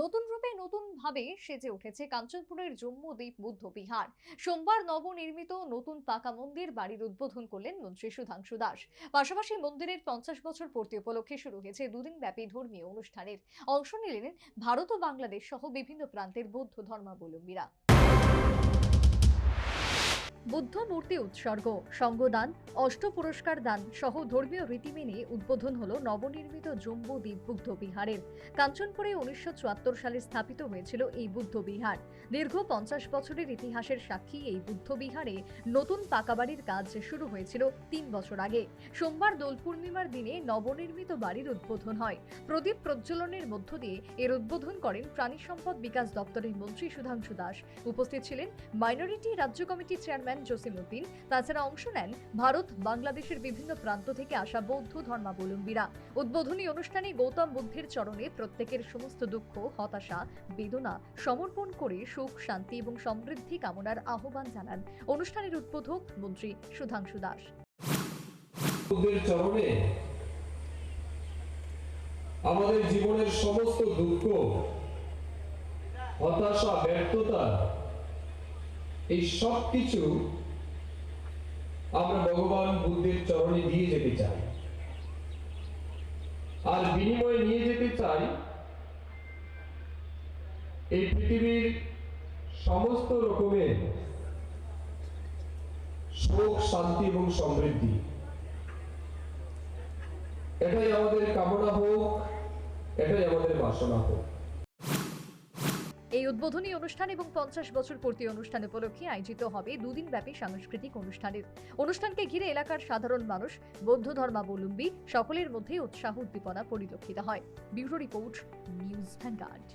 নতুন রূপে নতুন ভাবে সেজে উঠেছে কাঞ্চনপুরের জম্মুদ্বীপ বুদ্ধ বিহার। সোমবার নবনির্মিত নতুন পাকা মন্দির বাড়ির উদ্বোধন করলেন মন্ত্রী সুধাংশু দাস। পাশাপাশি মন্দিরের পঞ্চাশ বছর পূর্তি উপলক্ষে শুরু হয়েছে দুদিন ব্যাপী ধর্মীয় অনুষ্ঠানের। অংশ নিলেন ভারত ও বাংলাদেশ সহ বিভিন্ন প্রান্তের বৌদ্ধ ধর্মাবলম্বীরা। বুদ্ধ মূর্তি উৎসর্গ, সঙ্গদান, অষ্ট পুরস্কার দান সহ ধর্মীয় রীতি মেনে উদ্বোধন হল নবনির্মিত জম্বু দ্বীপ বুদ্ধ বিহারের। কাঞ্চনপুরে উনিশশো চুয়াত্তর সালে স্থাপিত হয়েছিল এই বুদ্ধ বিহার। দীর্ঘ পঞ্চাশ বছরের ইতিহাসের সাক্ষী এই বুদ্ধ বিহারে নতুন পাকাবাড়ির কাজ শুরু হয়েছিল তিন বছর আগে। সোমবার দোল পূর্ণিমার দিনে নবনির্মিত বাড়ির উদ্বোধন হয়। প্রদীপ প্রজ্বলনের মধ্য দিয়ে এর উদ্বোধন করেন প্রাণী সম্পদ বিকাশ দপ্তরের মন্ত্রী সুধাংশু দাস। উপস্থিত ছিলেন মাইনরিটি রাজ্য কমিটির চেয়ারম্যান জসিম উদ্দিন তাছাড়া অংশ নেন ভারত, বাংলাদেশের বিভিন্ন প্রান্ত থেকে আসা বৌদ্ধ ধর্মাবলম্বীরা। উদ্বোধনী অনুষ্ঠানে গৌতম বুদ্ধের চরণে প্রত্যেকের সমস্ত দুঃখ, হতাশা, বেদনা সমর্পণ করে সুখ, শান্তি এবং সমৃদ্ধি কামনার আহ্বান জানান। অনুষ্ঠানের উদ্বোধক মন্ত্রী সুধাংশু দাস। আমাদের জীবনের সমস্ত দুঃখ, হতাশা, ব্যর্থতা এই সব কিছু আমরা ভগবান বুদ্ধের চরণে দিয়ে যেতে চাই। আর বিনিময়ে নিয়ে যেতে চাই এই পৃথিবীর সমস্ত রকমের সুখ, শান্তি এবং সমৃদ্ধি। এটাই আমাদের কামনা হোক, এটাই আমাদের বাসনা হোক। এই উদ্বোধনী অনুষ্ঠান এবং পঞ্চাশ বছর পূর্তি অনুষ্ঠান উপলক্ষে আয়োজিত হবে দুদিন ব্যাপী সাংস্কৃতিক অনুষ্ঠানের। অনুষ্ঠানকে ঘিরে এলাকার সাধারণ মানুষ, বৌদ্ধ ধর্মাবলম্বী, সকলের মধ্যে উৎসাহ উদ্দীপনা পরিলক্ষিত হয়। Bureau report, News Vanguard.